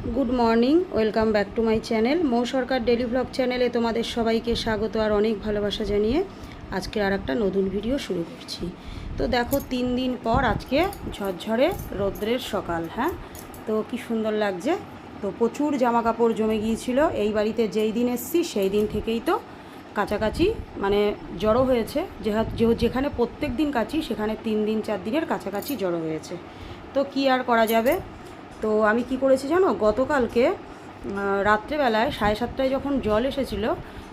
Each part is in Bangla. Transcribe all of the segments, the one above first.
Good morning welcome back to my channel Mou Sarkar daily blog চ্যানেলে তোমাদের সবাইকে স্বাগত আর অনেক ভালোবাসা জানিয়ে আজকে আর একটা নতুন ভিডিও শুরু করছি। তো দেখো, তিন দিন পর আজকে ঝরঝরে রৌদ্রের সকাল হ্যাঁ? তো কি সুন্দর লাগছে। তো প্রচুর জামা কাপড় জমে গিয়েছিল। এই বাড়িতে যেই দিন এসছি, সেই দিন থেকেই তো কাছাকাছি মানে জড়ো হয়েছে। যেখানে প্রত্যেক দিন কাচি সেখানে তিন দিন, চার দিনের কাছাকাছি জড়ো হয়েছে। তো কি আর করা যাবে? তো আমি কি করেছি জানো? গতকালকে রাত্রেবেলায় সাড়ে সাতটায় যখন জল এসেছিল,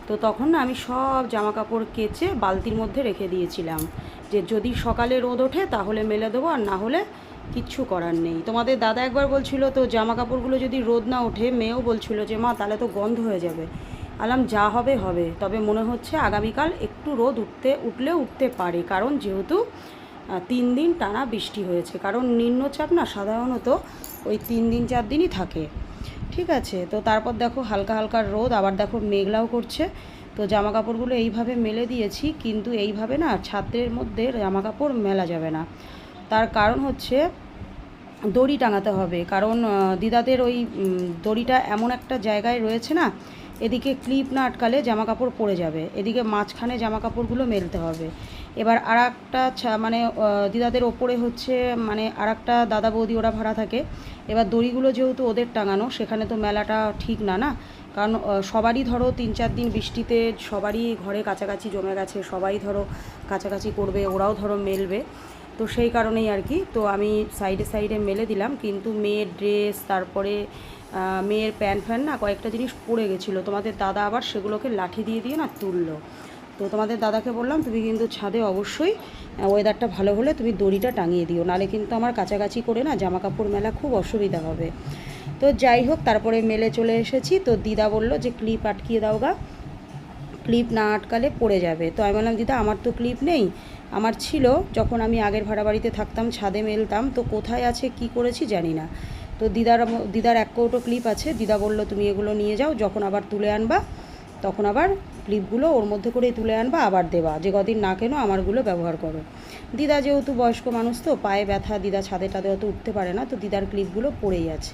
তো তখন আমি সব জামা কাপড় কেচে বালতির মধ্যে রেখে দিয়েছিলাম। যে যদি সকালে রোদ ওঠে তাহলে মেলে দেবো, আর না হলে কিচ্ছু করার নেই। তোমাদের দাদা একবার বলছিল তো জামা কাপড়গুলো যদি রোদ না ওঠে, মেয়েও বলছিল যে, মা, তাহলে তো গন্ধ হয়ে যাবে। আলাম, যা হবে হবে। তবে মনে হচ্ছে আগামীকাল একটু রোদ উঠতে উঠলে উঠতে পারে, কারণ যেহেতু তিন দিন টানা বৃষ্টি হয়েছে। কারণ নিম্নচাপ না সাধারণত ওই তিন দিন, চার দিনই থাকে। ঠিক আছে? তো তারপর দেখো হালকা হালকা রোদ, আবার দেখো মেঘলাও করছে। তো জামা কাপড়গুলো এইভাবে মেলে দিয়েছি, কিন্তু এইভাবে না ছাত্রের মধ্যে জামা কাপড় মেলা যাবে না। তার কারণ হচ্ছে দড়ি টাঙাতে হবে। কারণ দিদাদের ওই দড়িটা এমন একটা জায়গায় রয়েছে না, এদিকে ক্লিপ না আটকালে জামা কাপড় পড়ে যাবে। এদিকে মাঝখানে জামা কাপড়গুলো মেলতে হবে। এবার আর একটা মানে দিদাদের ওপরে হচ্ছে মানে আর একটা দাদা বৌদি ওরা ভাড়া থাকে। এবার দড়িগুলো যেহেতু ওদের টাঙানো, সেখানে তো মেলাটা ঠিক না না? কারণ সবারই ধরো তিন চার দিন বৃষ্টিতে সবারই ঘরে কাছাকাছি জমে গেছে, সবাই ধরো কাছাকাছি করবে, ওরাও ধরো মেলবে। তো সেই কারণেই আর কি, তো আমি সাইডে সাইডে মেলে দিলাম, কিন্তু মেয়ের ড্রেস, তারপরে মেয়ের প্যান্ট ফ্যান না, কয়েকটা জিনিস পড়ে গেছিল। তোমাদের দাদা আবার সেগুলোকে লাঠি দিয়ে দিয়ে না তুললো। তো তোমাদের দাদাকে বললাম, তুমি কিন্তু ছাদে অবশ্যই ওয়েদারটা ভালো হলে তুমি দড়িটা টাঙিয়ে দিও। নালে কিন্তু আমার কাছাকাছি করে না জামা কাপড় মেলা খুব অসুবিধা হবে। তো যাই হোক, তারপরে মেলে চলে এসেছি। তো দিদা বলল যে, ক্লিপ আটকিয়ে দাও গা। ক্লিপ না আটকালে পড়ে যাবে। তো আমি বললাম, দিদা, আমার তো ক্লিপ নেই। আমার ছিল যখন আমি আগের ভাড়া বাড়িতে থাকতাম, ছাদে মেলতাম। তো কোথায় আছে, কি করেছি জানি না। তো দিদার দিদার এক কৌটো ক্লিপ আছে। দিদা বলল, তুমি এগুলো নিয়ে যাও, যখন আবার তুলে আনবা তখন আবার ক্লিপগুলো ওর মধ্যে করে তুলে আনবা, আবার দেবা। যে কদিন না কেন আমারগুলো ব্যবহার করো। দিদা যেহেতু বয়স্ক মানুষ তো, পায়ে ব্যথা, দিদা ছাদে টাদে অত উঠতে পারে না, তো দিদার ক্লিপগুলো পড়েই আছে।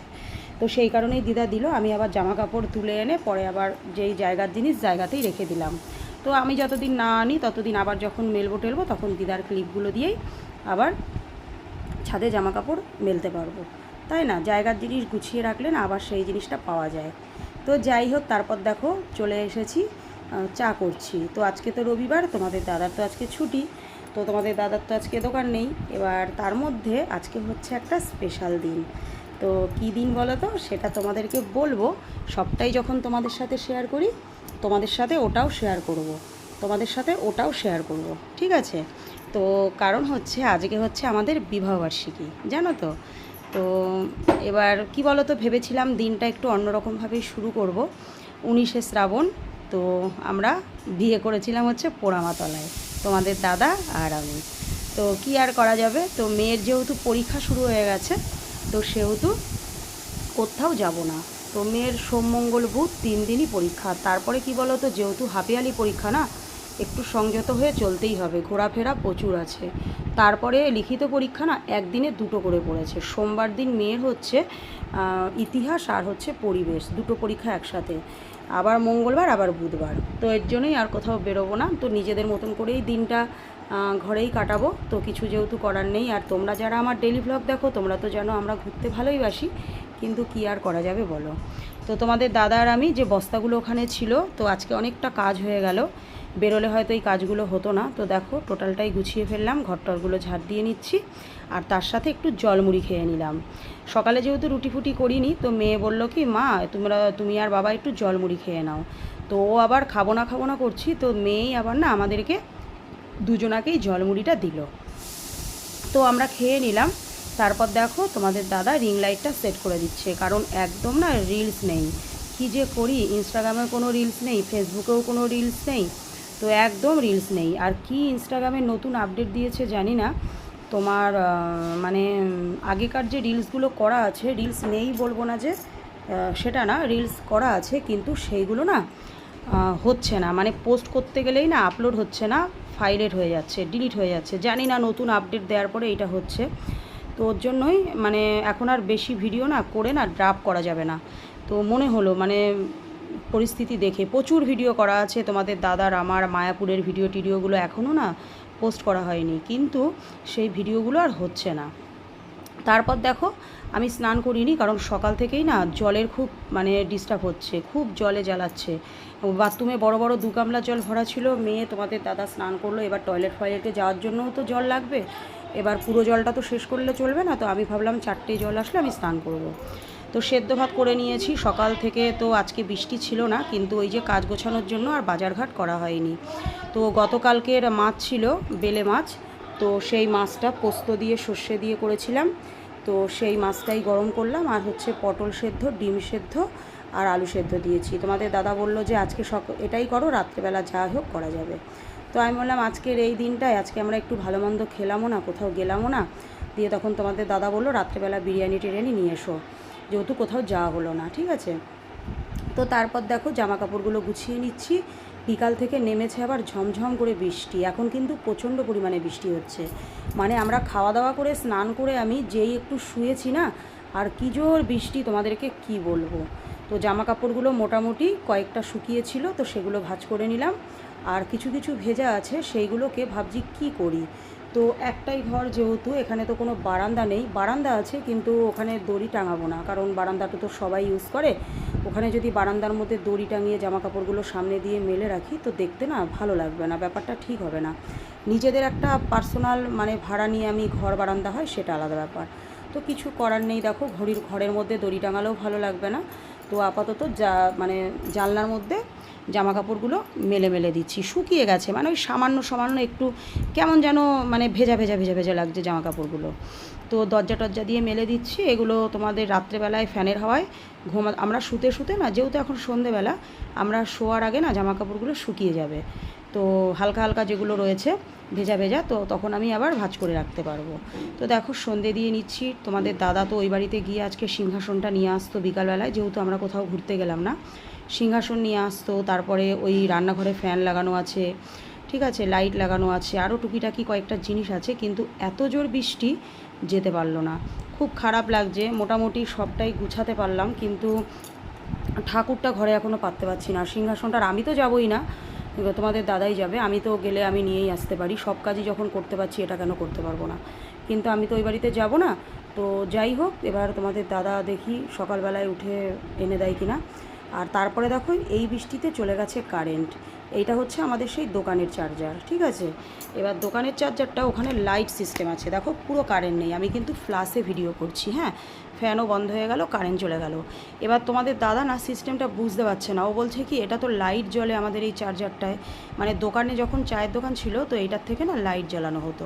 তো সেই কারণেই দিদা দিল, আমি আবার জামা কাপড় তুলে এনে পরে আবার যেই জায়গার জিনিস জায়গাতেই রেখে দিলাম। তো আমি যতদিন না আনি, ততদিন আবার যখন মেলবো টেলবো, তখন দিদার ক্লিপগুলো দিয়েই আবার ছাদে জামা কাপড় মেলতে পারব। তাই না? জায়গার জিনিস গুছিয়ে রাখলে না আবার সেই জিনিসটা পাওয়া যায়। তো যাই হোক, তারপর দেখো চলে এসেছি চা করছি। তো আজকে তো রবিবার, তোমাদের দাদার তো আজকে ছুটি। তো তোমাদের দাদার তো আজকে দোকান নেই। এবার তার মধ্যে আজকে হচ্ছে একটা স্পেশাল দিন। তো কী দিন বলো তো? সেটা তোমাদেরকে বলব। সবটাই যখন তোমাদের সাথে শেয়ার করি, তোমাদের সাথে ওটাও শেয়ার করব। তোমাদের সাথে ওটাও শেয়ার করব। ঠিক আছে? তো কারণ হচ্ছে, আজকে হচ্ছে আমাদের বিবাহবার্ষিকী, জানো তো? তো এবার কি বলো তো ভেবেছিলাম দিনটা একটু অন্যরকমভাবেই শুরু করব। উনিশে শ্রাবণ, তো আমরা বিয়ে করেছিলাম হচ্ছে পোড়ামাতলায়, তোমাদের দাদা আর আমি। তো কি আর করা যাবে? তো মেয়ের যেহেতু পরীক্ষা শুরু হয়ে গেছে, তো সেহেতু কোথাও যাব না। তো মেয়ের সোম মঙ্গল বুধ তিন দিনই পরীক্ষা তারপরে কি বলো তো যেহেতু হাফিয়ালি পরীক্ষা না একটু সংযত হয়ে চলতেই হবে। ঘোরাফেরা প্রচুর আছে। তারপরে লিখিত পরীক্ষা না একদিনে দুটো করে পড়েছে। সোমবার দিন মেয়ের হচ্ছে ইতিহাস আর হচ্ছে পরিবেশ। দুটো পরীক্ষা একসাথে। আবার মঙ্গলবার, আবার বুধবার। তো এর জন্যই আর কোথাও বেরোবো না। তো নিজেদের মতন করেই দিনটা ঘরেই কাটাবো। তো কিছু যেহেতু করার নেই। আর তোমরা যারা আমার ডেলি ব্লগ দেখো, তোমরা তো জানো আমরা ঘুরতে ভালোই বাসি। কিন্তু কি আর করা যাবে বলো? তো তোমাদের দাদা আর আমি যে বস্তাগুলো ওখানে ছিল, তো আজকে অনেকটা কাজ হয়ে গেল। বেরোলে হয়তো এই কাজগুলো হতো না। তো দেখো, টোটালটাই গুছিয়ে ফেললাম, ঘরটরগুলো ঝাড় দিয়ে নিচ্ছি আর তার সাথে একটু জলমুড়ি খেয়ে নিলাম। সকালে যেহেতু রুটি ফুটি করিনি, তো মেয়ে বলল কি, মা, তোমরা, তুমি আর বাবা একটু জলমুড়ি খেয়ে নাও। তো ও আবার খাব না খাব না করছি, তো মেয়েই আবার না আমাদেরকে দুজনাকেই জলমুড়িটা দিল। তো আমরা খেয়ে নিলাম। তারপর দেখো, তোমাদের দাদা রিং লাইটটা সেট করে দিচ্ছে, কারণ একদম না রিলস নেই। কী যে করি ইনস্টাগ্রামে কোনো রিলস নেই ফেসবুকেও কোনো রিলস নেই। তো একদম রিলস নেই। আর কি ইনস্টাগ্রামে নতুন আপডেট দিয়েছে জানি না। তোমার মানে আগেকার যে রিলসগুলো করা আছে রিলস নেই বলব না যে সেটা না রিলস করা আছে কিন্তু সেইগুলো না হচ্ছে না। মানে পোস্ট করতে গেলেই না আপলোড হচ্ছে না ফাইলেট হয়ে যাচ্ছে ডিলিট হয়ে যাচ্ছে। জানি না নতুন আপডেট দেওয়ার পরে এটা হচ্ছে। তো ওর জন্যই মানে এখন আর বেশি ভিডিও না করে না ড্রাপ করা যাবে না। তো মনে হলো মানে পরিস্থিতি দেখে। প্রচুর ভিডিও করা আছে, তোমাদের দাদার, আমার, মায়াপুরের ভিডিও টিডিওগুলো এখনও না পোস্ট করা হয়নি। কিন্তু সেই ভিডিওগুলো আর হচ্ছে না। তারপর দেখো, আমি স্নান করিনি কারণ সকাল থেকেই না জলের খুব মানে ডিস্টার্ব হচ্ছে, খুব জলে জ্বালাচ্ছে। বাথরুমে বড় বড় দু গামলা জল ভরা ছিল, মেয়ে তোমাদের দাদা স্নান করল, এবার টয়লেট ফয়লেটে যাওয়ার জন্যও তো জল লাগবে। এবার পুরো জলটা তো শেষ করলে চলবে না, তো আমি ভাবলাম চারটে জল আসলে আমি স্নান করব। তো সেদ্ধ ভাত করে নিয়েছি। সকাল থেকে তো আজকে বৃষ্টি ছিল না, কিন্তু ওই যে কাজ গোছানোর জন্য আর বাজারঘাট করা হয়নি। তো গতকালকের মাছ ছিল, বেলে মাছ। তো সেই মাছটা পোস্ত দিয়ে, সর্ষে দিয়ে করেছিলাম। তো সেই মাছটাই গরম করলাম আর হচ্ছে পটল সেদ্ধ, ডিম সেদ্ধ আর আলু সেদ্ধ দিয়েছি। তোমাদের দাদা বলল যে আজকে সক এটাই করো, রাত্রেবেলা যা হোক করা যাবে। তো আমি বললাম আজকের এই দিনটায় আজকে আমরা একটু ভালো মন্দ খেলামও না, কোথাও গেলামও না। দিয়ে তখন তোমাদের দাদা বলল, রাত্রেবেলা বিরিয়ানি টিরিয়ানি নিয়ে এসো। যেহেতু কোথাও যাওয়া হলো না, ঠিক আছে? তো তারপর দেখো জামা কাপড়গুলো গুছিয়ে নিচ্ছি। বিকাল থেকে নেমেছে আবার ঝমঝম করে বৃষ্টি। এখন কিন্তু প্রচণ্ড পরিমাণে বৃষ্টি হচ্ছে। মানে আমরা খাওয়া দাওয়া করে, স্নান করে আমি যেই একটু শুয়েছি না, আর কি জোর বৃষ্টি তোমাদেরকে কি বলব? তো জামা কাপড়গুলো মোটামুটি কয়েকটা শুকিয়েছিল, তো সেগুলো ভাঁজ করে নিলাম। আর কিছু কিছু ভেজা আছে, সেইগুলোকে ভাবছি কি করি? তো একটাই ঘর যেহেতু, এখানে তো কোনো বারান্দা নেই। বারান্দা আছে, কিন্তু ওখানে দড়ি টাঙাবো না, কারণ বারান্দাটা তো সবাই ইউজ করে। ওখানে যদি বারান্দার মধ্যে দড়ি টাঙিয়ে জামা কাপড়গুলো সামনে দিয়ে মেলে রাখি, তো দেখতে না ভালো লাগবে না, ব্যাপারটা ঠিক হবে না। নিজেদের একটা পার্সোনাল মানে ভাড়া নিয়ে আমি ঘর বারান্দা হয়, সেটা আলাদা ব্যাপার। তো কিছু করার নেই, দেখো, ঘড়ির, ঘরের মধ্যে দড়ি টাঙালেও ভালো লাগবে না। তো আপাতত যা মানে জানলার মধ্যে জামা কাপড়গুলো মেলে মেলে দিচ্ছি। শুকিয়ে গেছে মানে ওই সামান্য সামান্য একটু কেমন যেন মানে ভেজা ভেজা ভেজা ভেজা লাগছে জামা কাপড়গুলো তো দরজা টরজা দিয়ে মেলে দিচ্ছি, এগুলো তোমাদের রাত্রেবেলায় ফ্যানের হাওয়ায় ঘুমা, আমরা শুতে শুতে না, যেহেতু এখন সন্ধেবেলা, আমরা শোয়ার আগে না জামা কাপড়গুলো শুকিয়ে যাবে। তো হালকা হালকা যেগুলো রয়েছে ভেজা ভেজা, তো তখন আমি আবার ভাজ করে রাখতে পারব। তো দেখো, সন্ধে দিয়ে নিচ্ছি। তোমাদের দাদা তো ওই বাড়িতে গিয়ে আজকে সিংহাসনটা নিয়ে আসতো বিকালবেলায়, যেহেতু আমরা কোথাও ঘুরতে গেলাম না। সিংহাসন নিয়ে আসতো, তারপরে ওই রান্নাঘরে ফ্যান লাগানো আছে, ঠিক আছে, লাইট লাগানো আছে আরও টুকিটাকি কয়েকটা জিনিস আছে, কিন্তু এত জোর বৃষ্টি যেতে পারল না। খুব খারাপ লাগছে, মোটামুটি সবটাই গুছাতে পারলাম, কিন্তু ঠাকুরটা ঘরে এখনও পাততে পারছি না। সিংহাসনটার আমি তো যাবই না তোমাদের দাদাই যাবে, আমি তো গেলে আমি নিয়েই আসতে পারি, সব কাজই যখন করতে পারছি এটা কেন করতে পারব না। কিন্তু আমি তো ওই বাড়িতে যাব না, তো যাই হোক, এবার তোমাদের দাদা দেখি সকালবেলায় উঠে এনে দেয় কিনা। আর তারপরে দেখো এই বৃষ্টিতে চলে গেছে কারেন্ট এইটা হচ্ছে আমাদের সেই দোকানের চার্জার ঠিক আছে? এবার দোকানের চার্জারটা ওখানে লাইট সিস্টেম আছে। দেখো, পুরো কারেন্ট নেই। আমি কিন্তু ফ্লাশে ভিডিও করছি হ্যাঁ? ফ্যানও বন্ধ হয়ে গেল কারেন্ট চলে গেল। এবার তোমাদের দাদা না সিস্টেমটা বুঝতে পারছে না। ও বলছে কি, এটা তো লাইট জ্বলে আমাদের এই চার্জারটায় মানে দোকানে যখন চায়ের দোকান ছিল, তো এইটার থেকে না লাইট জ্বালানো হতো।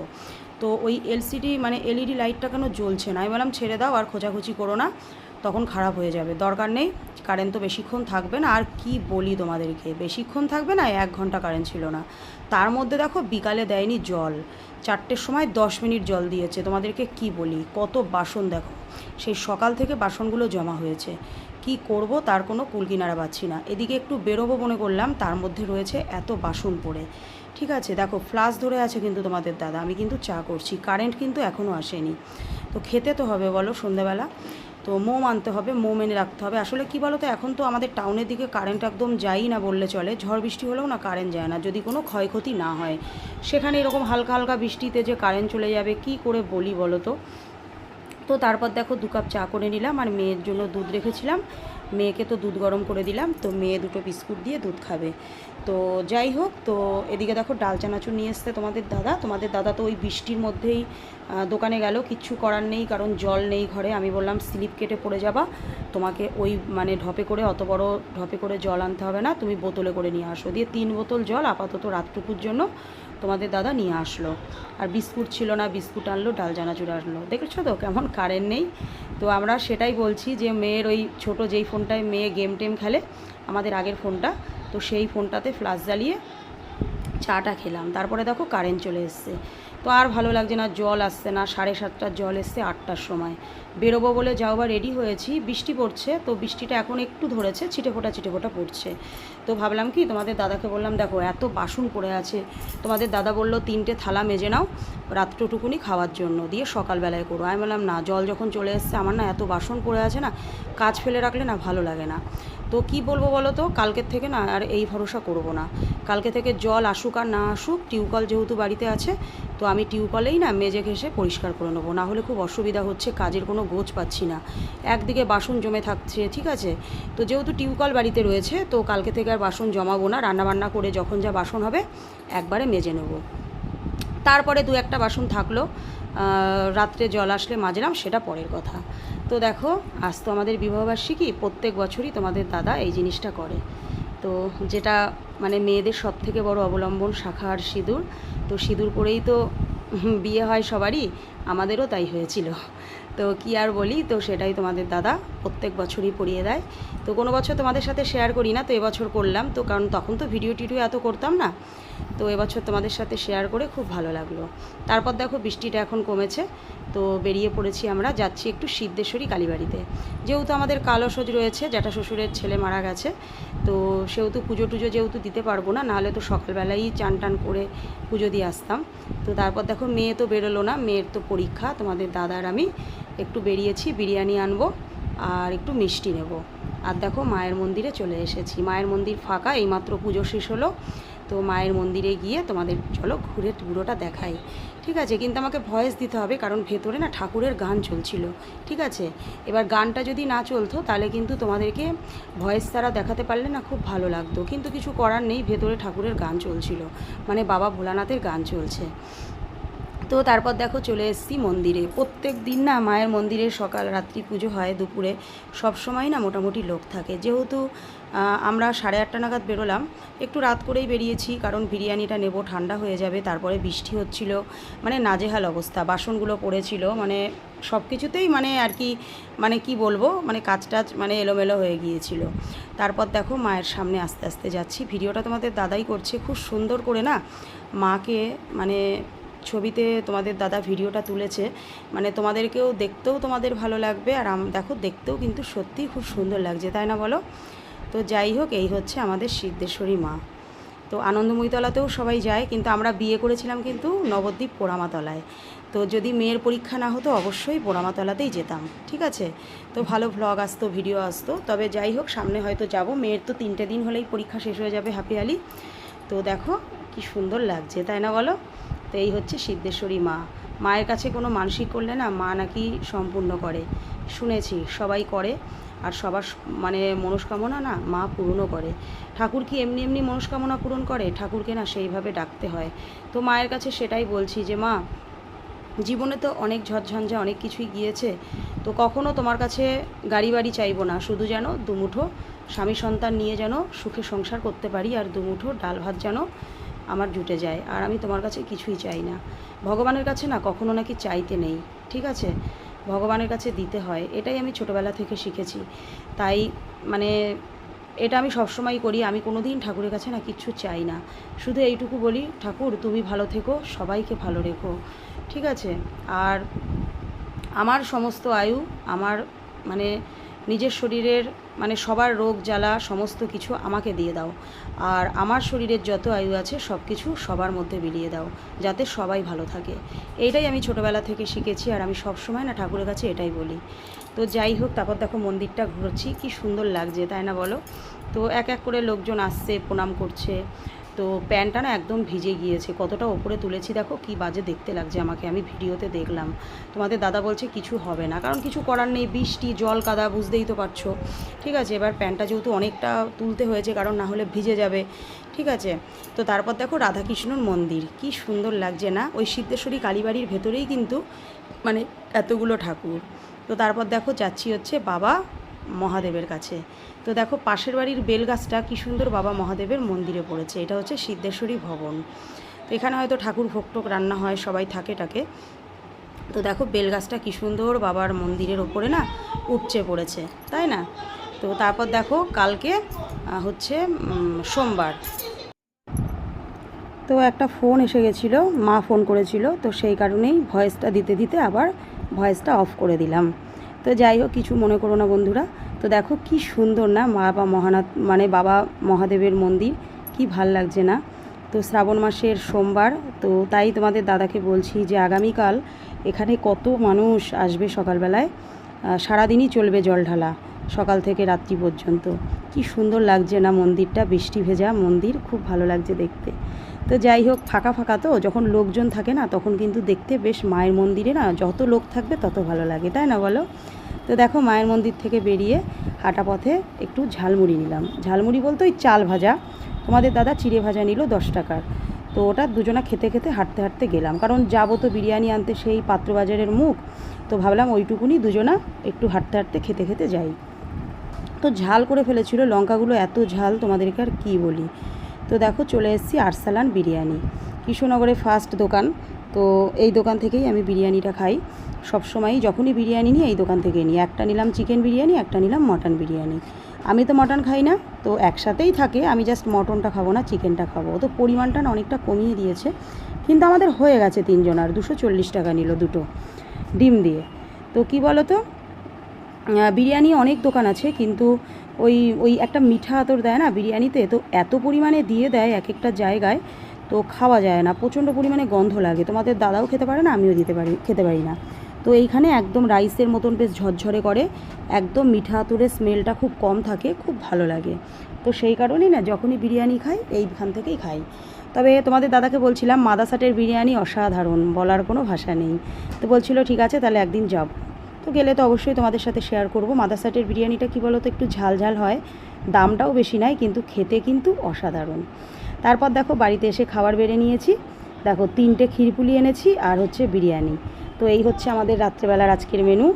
তো ওই এলসিডি মানে এলইডি লাইটটা কেন জ্বলছে না? আমি বললাম, ছেড়ে দাও, আর খোঁজাখুচি করো না। তখন খারাপ হয়ে যাবে। দরকার নেই কারেন্ট তো বেশিক্ষণ থাকবে না। আর কি বলি তোমাদেরকে? বেশিক্ষণ থাকবে না, এক ঘণ্টা কারেন্ট ছিল না। তার মধ্যে দেখো, বিকালে দেয়নি জল। চারটের সময় দশ মিনিট জল দিয়েছে। তোমাদেরকে কি বলি? কত বাসন দেখো। সেই সকাল থেকে বাসনগুলো জমা হয়েছে। কি করব? তার কোনো কুলকিনারা পাচ্ছি না। এদিকে একটু বেরোবো মনে করলাম, তার মধ্যে রয়েছে এত বাসন পড়ে। ঠিক আছে, দেখো ফ্লাস ধরে আছে কিন্তু তোমাদের দাদা। আমি কিন্তু চা করছি। কারেন্ট কিন্তু এখনও আসেনি। তো খেতে তো হবে, বলো, সন্ধ্যাবেলা। তো মোম আনতে হবে মোম এনে রাখতে হবে। আসলে কি বলো তো এখন তো আমাদের টাউনের দিকে কারেন্ট একদম যাই না বললে চলে। ঝড় বৃষ্টি হলেও না কারেন্ট যায় না। যদি কোনো ক্ষয়ক্ষতি না হয়, সেখানে এরকম হালকা হালকা বৃষ্টিতে যে কারেন্ট চলে যাবে, কি করে বলি বলো তো তো তারপর দেখো দু কাপ চা করে নিলাম, আর মেয়ের জন্য দুধ রেখেছিলাম। মেয়েকে তো দুধ গরম করে দিলাম, তো মেয়ে দুটো বিস্কুট দিয়ে দুধ খাবে। তো যাই হোক, তো এদিকে দেখো ডাল চানাচুর নিয়ে এসছে তোমাদের দাদা। তোমাদের দাদা তো ওই বৃষ্টির মধ্যেই দোকানে গেল, কিচ্ছু করার নেই, কারণ জল নেই ঘরে। আমি বললাম, স্লিপ কেটে পড়ে যাবা। তোমাকে ওই মানে ঢপে করে, অত বড় ঢপে করে জল আনতে হবে না, তুমি বোতলে করে নিয়ে আসো। দিয়ে তিন বোতল জল আপাতত রাতটুকুর জন্য তোমাদের দাদা নিয়ে আসলো। আর বিস্কুট ছিল না, বিস্কুট আনলো, ডাল চানাচুর আনলো। দেখেছ তো কেমন কারেন্ট নেই? তো আমরা সেটাই বলছি যে মেয়ের ওই ছোট যেই ফোনটায় মেয়ে গেম টেম খেলে, আমাদের আগের ফোনটা। তো সেই ফোনটাতে ফ্লাশ জ্বালিয়ে চাটা খেলাম। তারপরে দেখো কারেন্ট চলে এসছে। তো আর ভালো লাগছে না, জল আসছে না, সাড়ে সাতটার জল এসছে আটটার সময়। বেরোবো বলে যাও বা রেডি হয়েছি, বৃষ্টি পড়ছে, তো বৃষ্টিটা এখন একটু ধরেছে, ছিটে ফোটা ছিটে ফোটা পড়ছে। তো ভাবলাম কি, তোমাদের দাদাকে বললাম, দেখো, এত বাসন পড়ে আছে। তোমাদের দাদা বলল, তিনটে থালা মেজে নাও, রাত্রটুকুনি খাওয়ার জন্য, দিয়ে সকালবেলায় করো। আমি বললাম, না, জল যখন চলে এসছে, আমার না এত বাসন পড়ে আছে না, কাজ ফেলে রাখলে না ভালো লাগে না। তো কি বলব বলো তো? কালকের থেকে না আর এই ভরসা করব না। কালকে থেকে জল আসুক আর না আসুক টিউকল যেহেতু বাড়িতে আছে, তো আমি টিউকলেই না মেজে ঘেসে পরিষ্কার করে নেব। না হলে খুব অসুবিধা হচ্ছে, কাজের কোনো গোছ পাচ্ছি না। একদিকে বাসন জমে থাকছে, ঠিক আছে? তো যেহেতু টিউকল বাড়িতে রয়েছে, তো কালকে থেকে আর বাসন জমাবো না। রান্নাবান্না করে যখন যা বাসন হবে, একবারে মেজে নেব। তারপরে দু একটা বাসন থাকল। রাত্রে জল আসলে মাজলাম, সেটা পরের কথা। তো দেখো, আজ তো আমাদের বিবাহবার্ষিকী, প্রত্যেক বছরই তোমাদের দাদা এই জিনিসটা করে। তো যেটা মানে মেয়েদের সব থেকে বড় অবলম্বন শাখা আর সিঁদুর। তো সিঁদুর পরেই তো বিয়ে হয় সবারই, আমাদেরও তাই হয়েছিল। তো কি আর বলি, তো সেটাই তোমাদের দাদা প্রত্যেক বছরই পড়িয়ে দেয়। তো কোনো বছর তোমাদের সাথে শেয়ার করি না, তো এবছর করলাম। তো কারণ তখন তো ভিডিও টিডিও এত করতাম না। তো এবছর তোমাদের সাথে শেয়ার করে খুব ভালো লাগল। তারপর দেখো বৃষ্টিটা এখন কমেছে। তো বেরিয়ে পড়েছি আমরা, যাচ্ছি একটু সিদ্ধেশ্বরী কালীবাড়িতে। যেহেতু আমাদের কালসজ রয়েছে, জ্যাঠা শ্বশুরের ছেলে মারা গেছে, তো সেহেতু পুজো টুজো যেহেতু দিতে পারব না, নাহলে তো সকালবেলাই চান টান করে পুজো দিয়ে আসতাম। তো তারপর দেখো মেয়ে তো বেরোলো না, মেয়ের তো পরীক্ষা, তোমাদের দাদার আমি একটু বেরিয়েছি, বিরিয়ানি আনব আর একটু মিষ্টি নেব। আর দেখো মায়ের মন্দিরে চলে এসেছি। মায়ের মন্দির ফাঁকা, এইমাত্র পুজো শেষ হলো। তো মায়ের মন্দিরে গিয়ে তোমাদের, চলো ঘুরে পুরোটা দেখাই। ঠিক আছে, কিন্তু আমাকে ভয়েস দিতে হবে, কারণ ভেতরে না ঠাকুরের গান চলছিল। ঠিক আছে? এবার গানটা যদি না চলতো, তাহলে কিন্তু তোমাদেরকে ভয়েস তারা দেখাতে পারলে না খুব ভালো লাগতো। কিন্তু কিছু করার নেই, ভেতরে ঠাকুরের গান চলছিল। মানে বাবা ভোলানাথের গান চলছে। তো তারপর দেখো চলে এসেছি মন্দিরে। প্রত্যেক দিন না মায়ের মন্দিরে সকাল, রাত্রি পুজো হয় দুপুরে। সব সময় না মোটামুটি লোক থাকে। যেহেতু আমরা সাড়ে আটটা নাগাদ বেরোলাম, একটু রাত করেই বেরিয়েছি কারণ বিরিয়ানিটা নেব, ঠান্ডা হয়ে যাবে, তারপরে বৃষ্টি হচ্ছিল মানে নাজেহাল অবস্থা, বাসনগুলো পড়েছিল মানে সব কিছুতেই মানে আর কি মানে কি বলব মানে কাজ টাজ মানে এলোমেলো হয়ে গিয়েছিল। তারপর দেখো মায়ের সামনে আস্তে আস্তে যাচ্ছি। ভিডিওটা তোমাদের দাদাই করছে। খুব সুন্দর করে না মাকে মানে ছবিতে তোমাদের দাদা ভিডিওটা তুলেছে। মানে তোমাদেরকেও দেখতেও তোমাদের ভালো লাগবে আর দেখো, দেখতেও কিন্তু সত্যিই খুব সুন্দর লাগছে, তাই না বলো? তো যাই হোক, এই হচ্ছে আমাদের সিদ্ধেশ্বরী মা। তো আনন্দময়ীতলাতেও সবাই যায়, কিন্তু আমরা বিয়ে করেছিলাম কিন্তু নবদ্বীপ পোড়ামাতলায়। তো যদি মেয়ের পরীক্ষা না হতো, অবশ্যই পোড়ামাতলাতেই যেতাম, ঠিক আছে? তো ভালো ভ্লগ আসতো ভিডিও আসতো। তবে যাই হোক, সামনে হয়তো যাব। মেয়ের তো তিনটে দিন হলেই পরীক্ষা শেষ হয়ে যাবে হাপিয়ালি তো দেখো, কি সুন্দর লাগছে, তাই না বলো? তো এই হচ্ছে সিদ্ধেশ্বরী মা। মায়ের কাছে কোনো মানসিক করলে না মা নাকি সম্পূর্ণ করে। শুনেছি, সবাই করে। আর সবার মানে মনস্কামনা না মা পূরণও করে। ঠাকুর কি এমনি এমনি মনস্কামনা পূরণ করে? ঠাকুরকে না সেইভাবে ডাকতে হয়। তো মায়ের কাছে সেটাই বলছি যে, মা, জীবনে তো অনেক ঝড়ঝঞ্ঝা, অনেক কিছুই গিয়েছে। তো কখনও তোমার কাছে গাড়ি বাড়ি চাইব না। শুধু যেন দুমুঠো স্বামী সন্তান নিয়ে যেন সুখে সংসার করতে পারি। আর দুমুঠো ডাল ভাত যেন আমার জুটে যায় আর আমি তোমার কাছে কিছুই চাই না। ভগবানের কাছে না কখনো নাকি চাইতে নেই, ঠিক আছে? ভগবানের কাছে দিতে হয়, এটাই আমি ছোটোবেলা থেকে শিখেছি। তাই মানে এটা আমি সবসময় করি, আমি কোনো দিন ঠাকুরের কাছে না কিচ্ছু চাই না। শুধু এইটুকু বলি, ঠাকুর তুমি ভালো থেকো, সবাইকে ভালো রেখো, ঠিক আছে? আর আমার সমস্ত আয়ু, আমার মানে নিজের শরীরের মানে সবার রোগ, জ্বালা, সমস্ত কিছু আমাকে দিয়ে দাও। আর আমার শরীরের যত আয়ু আছে সব কিছু সবার মধ্যে বিলিয়ে দাও, যাতে সবাই ভালো থাকে। এইটাই আমি ছোটোবেলা থেকে শিখেছি, আর আমি সবসময় না ঠাকুরের কাছে এটাই বলি। তো যাই হোক, তারপর দেখো মন্দিরটা ঘুরছি, কি সুন্দর লাগছে, তাই না বলো? তো এক এক করে লোকজন আসছে, প্রণাম করছে। তো প্যান্টটা না একদম ভিজে গিয়েছে, কতটা ওপরে তুলেছি দেখো, কি বাজে দেখতে লাগছে আমাকে, আমি ভিডিওতে দেখলাম। তোমাদের দাদা বলছে কিছু হবে না, কারণ কিছু করার নেই, বৃষ্টি, জল, কাদা, বুঝতেই তো পারছ। ঠিক আছে, এবার প্যান্টটা যেহেতু অনেকটা তুলতে হয়েছে, কারণ না হলে ভিজে যাবে। ঠিক আছে, তো তারপর দেখো রাধাকৃষ্ণর মন্দির, কি সুন্দর লাগছে না? ওই সিদ্ধেশ্বরী কালীবাড়ির ভেতরেই কিন্তু মানে এতগুলো ঠাকুর। তো তারপর দেখো যাচ্ছি হচ্ছে বাবা মহাদেবের কাছে। তো দেখো, পাশের বাড়ির বেলগাছটা কী সুন্দর বাবা মহাদেবের মন্দিরে পড়েছে। এটা হচ্ছে সিদ্ধেশ্বরী ভবন। তো এখানে হয়তো ঠাকুর ভোগটোক রান্না হয়, সবাই থাকে টাকে। তো দেখো বেলগাছটা কী সুন্দর বাবার মন্দিরের ওপরে না উপচে পড়েছে, তাই না? তো তারপর দেখো, কালকে হচ্ছে সোমবার। তো একটা ফোন এসে গেছিল, মা ফোন করেছিল, তো সেই কারণেই ভয়েসটা দিতে দিতে আবার ভয়েসটা অফ করে দিলাম। তো যাই হোক, কিছু মনে করো না বন্ধুরা। তো দেখো কি সুন্দর না মা বা মহানাথ মানে বাবা মহাদেবের মন্দির, কি ভালো লাগছে না। তো শ্রাবণ মাসের সোমবার, তো তাই তোমাদের দাদাকে বলছি যে আগামীকাল এখানে কত মানুষ আসবে সকালবেলায়? সারাদিনই চলবে জল ঢালা, সকাল থেকে রাত্রি পর্যন্ত। কি সুন্দর লাগছে না মন্দিরটা, বৃষ্টি ভেজা মন্দির, খুব ভালো লাগছে দেখতে। তো যাই হোক, ফাঁকা ফাঁকা তো, যখন লোকজন থাকে না, তখন কিন্তু দেখতে বেশ মায়ের মন্দিরে না, যত লোক থাকবে তত ভালো লাগে, তাই না বলো? তো দেখো মায়ের মন্দির থেকে বেরিয়ে হাঁটা পথে একটু ঝালমুড়ি নিলাম। ঝালমুড়ি বলতে ওই চাল ভাজা। তোমাদের দাদা চিড়ে ভাজা নিল দশ টাকার। তো ওটা দুজনা খেতে খেতে হাঁটতে হাঁটতে গেলাম। কারণ যাব তো বিরিয়ানি আনতে সেই পাত্রবাজারের মুখ, তো ভাবলাম ওইটুকুনি দুজনা একটু হাঁটতে হাঁটতে খেতে খেতে যাই। তো ঝাল করে ফেলেছিল, লঙ্কাগুলো এত ঝাল তোমাদেরকে আর কী বলি? তো দেখো চলে এসেছি আরসালান বিরিয়ানি। কৃষ্ণনগরে ফার্স্ট দোকান। তো এই দোকান থেকেই আমি বিরিয়ানিটা খাই। সবসময়ই যখনই বিরিয়ানি নিই, এই দোকান থেকেই নিই। একটা নিলাম চিকেন বিরিয়ানি, একটা নিলাম মটন বিরিয়ানি। আমি তো মটন খাই না, তো একসাথেই থাকে। আমি জাস্ট মটনটা খাব না চিকেনটা খাব। তো পরিমাণটা না অনেকটা কমিয়ে দিয়েছে। কিন্তু আমাদের হয়ে গেছে তিনজন আর দুশো চল্লিশ টাকা নিল দুটো ডিম দিয়ে। তো কি বলো তো বিরিয়ানি অনেক দোকান আছে, কিন্তু ওই ওই একটা মিঠা আতর দেয় না বিরিয়ানিতে, তো এত পরিমাণে দিয়ে দেয় এক একটা জায়গায়, তো খাওয়া যায় না। প্রচণ্ড পরিমাণে গন্ধ লাগে। তোমাদের দাদাও খেতে পারে না, আমিও দিতে পারি, খেতে পারি না। তো এইখানে একদম রাইসের মতন বেশ ঝরঝরে করে, একদম মিঠা আতরের স্মেলটা খুব কম থাকে, খুব ভালো লাগে। তো সেই কারণেই না, যখনই বিরিয়ানি খাই, এইখান থেকেই খাই। তবে তোমাদের দাদাকে বলছিলাম, মাদাসাটের বিরিয়ানি অসাধারণ, বলার কোনো ভাষা নেই। তো বলছিল, ঠিক আছে, তাহলে একদিন যাব। তো গেলে তো অবশ্যই তোমাদের সাথে শেয়ার করব। মাদাসাটের বিরিয়ানিটা কি বলো তো একটু ঝাল ঝাল হয়। দামটাও বেশি নেয় কিন্তু খেতে কিন্তু অসাধারণ। তারপর দেখো, বাড়িতে এসে খাবার বেড়ে নিয়েছি। দেখো, তিনটে ক্ষীরপুলি এনেছি আর হচ্ছে বিরিয়ানি। তো এই হচ্ছে আমাদের রাত্রেবেলার আজকের মেনু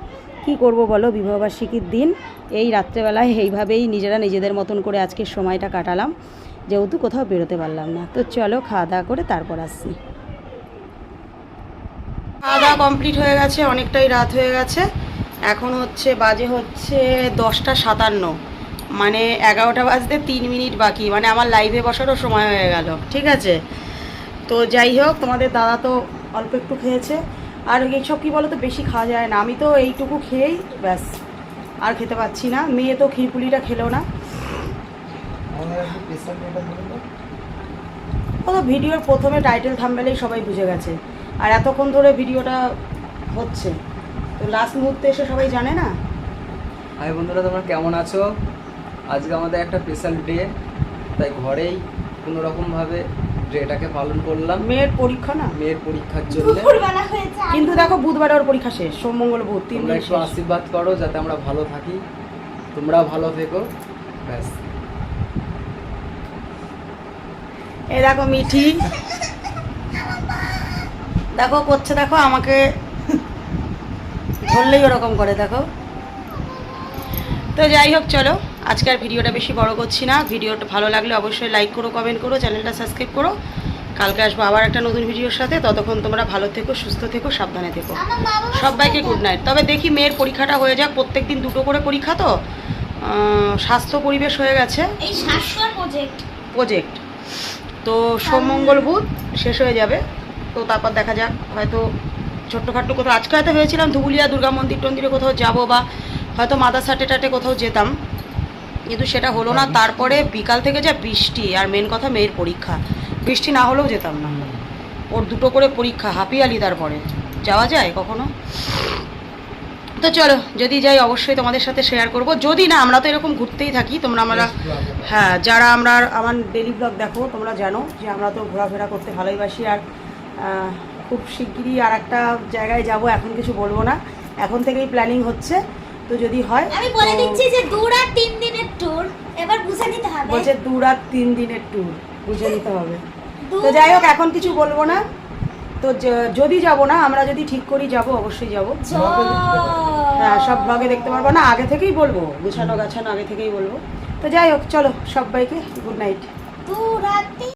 কি করব বলো? বিবাহবার্ষিকীর দিন। এই রাত্রেবেলায় এইভাবেই নিজেরা নিজেদের মতন করে আজকের সময়টা কাটালাম। যেহেতু কোথাও বেরোতে পারলাম না। তো চলো, খাওয়া দাওয়া করে তারপর আসছি। খাওয়া দাওয়া কমপ্লিট হয়ে গেছে অনেকটাই রাত হয়ে গেছে। এখন হচ্ছে বাজে হচ্ছে দশটা সাতান্ন। মানে এগারোটা বাজতে তিন মিনিট বাকি। মানে আমার লাইভে বসারও সময় হয়ে গেল ঠিক আছে? তো যাই হোক তোমাদের দাদা তো অল্প একটু খেয়েছে। আর এইসব কী বলো তো বেশি খাওয়া যায় না। আমি তো এইটুকু খেয়েই ব্যাস। আর খেতে পাচ্ছি না। মেয়ে তো ক্ষীরপুলিটা খেলো না। ও তো ভিডিওর প্রথমে টাইটেল থাম্বেলেই সবাই বুঝে গেছে। আর এতক্ষণ ধরে ভিডিওটা হচ্ছে। তো লাস্ট মুহূর্তে এসে সবাই জানে না? হাই বন্ধুরা তোমরা কেমন আছো? আজকে আমাদের একটা স্পেশাল ডে তাই ঘরেই কোনো রকমভাবে ডেটাকে পালন করলাম। মেয়ের পরীক্ষা না? মেয়ের পরীক্ষার জন্য। কিন্তু দেখো বুধবার ওর পরীক্ষা শেষ সোম মঙ্গল বুধ তিন দিন একটু আশীর্বাদ করো যাতে আমরা ভালো থাকি। তোমরাও ভালো থেকো। ব্যাস। এই দেখো মিঠি। দেখো করছে দেখো আমাকে ধরলেই ওরকম করে দেখো। তো যাই হোক চলো। আজকের ভিডিওটা বেশি বড় করছি না। ভিডিওটা ভালো লাগলে অবশ্যই লাইক করো কমেন্ট করো চ্যানেলটা সাবস্ক্রাইব করো। কালকে আসব আবার একটা নতুন ভিডিওর সাথে। ততক্ষণ তোমরা ভালো থেকো সুস্থ থেকো সাবধানে থেকো। সবাইকে গুড নাইট তবে দেখি মেয়ের পরীক্ষাটা হয়ে যাক। প্রত্যেক দিন দুটো করে পরীক্ষা তো। স্বাস্থ্য পরিবেশ হয়ে গেছে। প্রজেক্ট প্রজেক্ট তো সোম মঙ্গল বুধ শেষ হয়ে যাবে। তো তারপর দেখা যাক হয়তো ছোট্টখাট্টো কোথাও আজকে হয়তো ভেবেছিলাম ধুবুলিয়া দুর্গা মন্দির টন্দিরে কোথাও যাব বা হয়তো মাদার সাটে টাটে কোথাও যেতাম কিন্তু সেটা হলো না। তারপরে বিকাল থেকে যা বৃষ্টি আর মেন কথা মেয়ের পরীক্ষা। বৃষ্টি না হলেও যেতাম না। ওর দুটো করে পরীক্ষা হাপিয়ালি তারপরে। যাওয়া যায় কখনো? তো চলো যদি যাই অবশ্যই তোমাদের সাথে শেয়ার করব। যদি না আমরা তো এরকম ঘুরতেই থাকি তোমরা আমরা হ্যাঁ যারা আমরা আমার ডেলি ব্লগ দেখো তোমরা জানো যে আমরা তো ঘোরাফেরা করতে ভালোইবাসি আর খুব শিগগিরই আর একটা জায়গায় যাব এখন কিছু বলব না। এখন থেকেই প্ল্যানিং হচ্ছে তো যদি হয় আমি বলে দিচ্ছি যে দু রাত তিন দিনের ট্যুর এবার বুঝে নিতে হবে। বলছে দু রাত তিন দিনের ট্যুর বুঝে নিতে হবে। তো যাই হোক এখন কিছু বলব না। তো যদি যাব না আমরা যদি ঠিক করি যাব অবশ্যই যাব। হ্যাঁ সব ব্লগে দেখতে পারব না আগে থেকেই বলব গুছানো গাছানো আগে থেকেই বলব। তো যাই হোক চলো সবাইকে গুড নাইট দু রাত